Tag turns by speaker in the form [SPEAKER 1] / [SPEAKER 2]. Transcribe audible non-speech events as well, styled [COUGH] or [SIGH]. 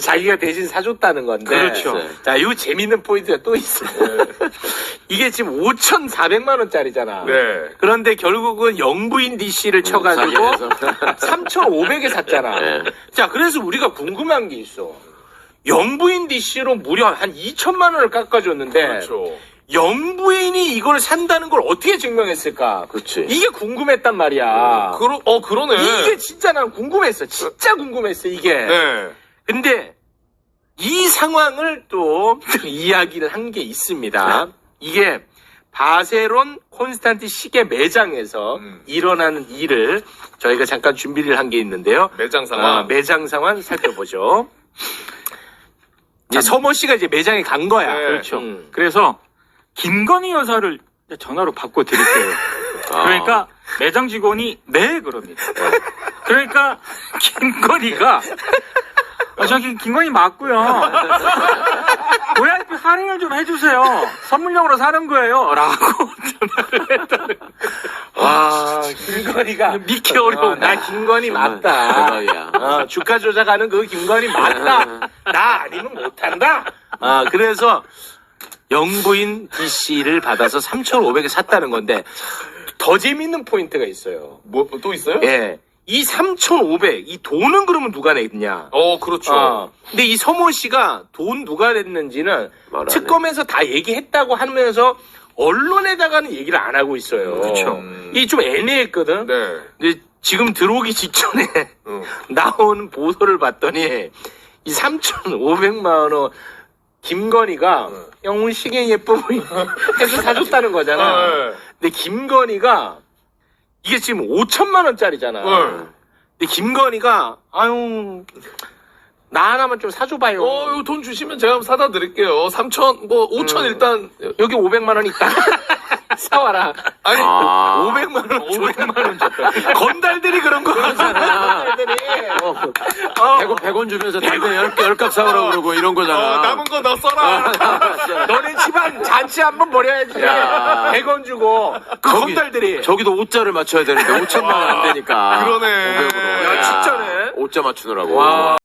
[SPEAKER 1] 자기가 대신 사줬다는 건데.
[SPEAKER 2] 그렇죠.
[SPEAKER 1] 자, 이 재밌는 포인트가 또 있어요. [LAUGHS] 이게 지금 5,400만 원짜리잖아.
[SPEAKER 3] 네.
[SPEAKER 1] 그런데 결국은 영부인 DC를 쳐가지고
[SPEAKER 2] 사기해서. [LAUGHS]
[SPEAKER 1] 3,500에 샀잖아.
[SPEAKER 2] 네.
[SPEAKER 1] 자, 그래서 우리가 궁금한 게 있어. 영부인 DC로 무려 한 2천만 원을 깎아줬는데
[SPEAKER 3] 그렇죠.
[SPEAKER 1] 영부인이 이걸 산다는 걸 어떻게 증명했을까?
[SPEAKER 2] 그렇지.
[SPEAKER 1] 이게 궁금했단 말이야.
[SPEAKER 3] 그러, 어, 그러네.
[SPEAKER 1] 이게 진짜 난 궁금했어. 진짜 궁금했어, 이게.
[SPEAKER 3] 네.
[SPEAKER 1] 근데 이 상황을 또 [LAUGHS] 이야기를 한 게 있습니다. 이게 바세론 콘스탄티 시계 매장에서
[SPEAKER 3] 음.
[SPEAKER 1] 일어나는 일을 저희가 잠깐 준비를 한 게 있는데요.
[SPEAKER 3] 매장 상황.
[SPEAKER 1] 아, 매장 상황 살펴보죠. [LAUGHS] 이제 서모 씨가 이제 매장에 간 거야.
[SPEAKER 3] 네.
[SPEAKER 2] 그렇죠.
[SPEAKER 1] 음.
[SPEAKER 4] 그래서 김건희 여사를 전화로 바꿔 드릴게요. [LAUGHS]
[SPEAKER 2] 아.
[SPEAKER 4] 그러니까 매장 직원이 네 그럽니다. 그러니까 김건희가 아, 저기 김건희 맞고요. [LAUGHS] VIP 할인을 좀 해주세요. 선물용으로 사는 거예요. 라고 [LAUGHS]
[SPEAKER 1] 와, 김건희가
[SPEAKER 4] 믿기 어려운
[SPEAKER 1] 어, 나 김건희 맞다. 어, 주가 조작하는 그 김건희 맞다. 나 아니면 못한다. 아, 그래서 영부인 DC를 받아서 3,500에 샀다는 건데 더 재밌는 포인트가 있어요.
[SPEAKER 3] 뭐, 또 있어요?
[SPEAKER 1] 예. 이 3,500, 이 돈은 그러면 누가 냈냐?
[SPEAKER 3] 어, 그렇죠.
[SPEAKER 1] 어. 근데 이 서모 씨가 돈 누가 냈는지는
[SPEAKER 2] 말안 해.
[SPEAKER 1] 특검에서 다 얘기했다고 하면서 언론에다가는 얘기를 안 하고 있어요.
[SPEAKER 3] 그쵸.
[SPEAKER 1] 이게 좀 애매했거든.
[SPEAKER 3] 네.
[SPEAKER 1] 근데 지금 들어오기 직전에
[SPEAKER 3] 응. [LAUGHS] [LAUGHS]
[SPEAKER 1] 나온 보도를 봤더니 이 3,500만 원 김건희가
[SPEAKER 3] 응.
[SPEAKER 1] 영훈 시계 예뻐 보이 [LAUGHS] 해서 사줬다는 거잖아.
[SPEAKER 3] 아, 네.
[SPEAKER 1] 근데 김건희가 이게 지금 5천만 원짜리잖아.
[SPEAKER 3] 네.
[SPEAKER 1] 근데 김건희가 아유 나 하나만 좀 사줘봐요.
[SPEAKER 3] 어, 이거 돈 주시면 제가 한번 사다 드릴게요. 3천, 뭐, 5천
[SPEAKER 1] 음.
[SPEAKER 3] 일단.
[SPEAKER 1] 여기 500만 원 있다. [LAUGHS] 사와라.
[SPEAKER 3] 아니,
[SPEAKER 2] 아.
[SPEAKER 1] 500만 원.
[SPEAKER 4] 500만 원 줬다. [LAUGHS]
[SPEAKER 1] 건달들이 그런 거 하잖아. 건달들이.
[SPEAKER 2] 어,
[SPEAKER 1] 어.
[SPEAKER 2] 100원, 100원 주면서 담배 열, 열값 사오라고 그러고 이런 거잖아.
[SPEAKER 3] 어, 남은 거 너 써라. [LAUGHS]
[SPEAKER 1] 너네 집안 잔치 한번 벌여야지.
[SPEAKER 2] 야.
[SPEAKER 1] 100원 주고. 그
[SPEAKER 2] 저기-
[SPEAKER 1] 건달들이.
[SPEAKER 2] 저기도 5자를 맞춰야 되는데 [LAUGHS] 5천만 원 안 되니까.
[SPEAKER 3] 그러네.
[SPEAKER 2] 500으로.
[SPEAKER 1] 야, 진짜네.
[SPEAKER 2] 5자 맞추느라고.
[SPEAKER 1] 와.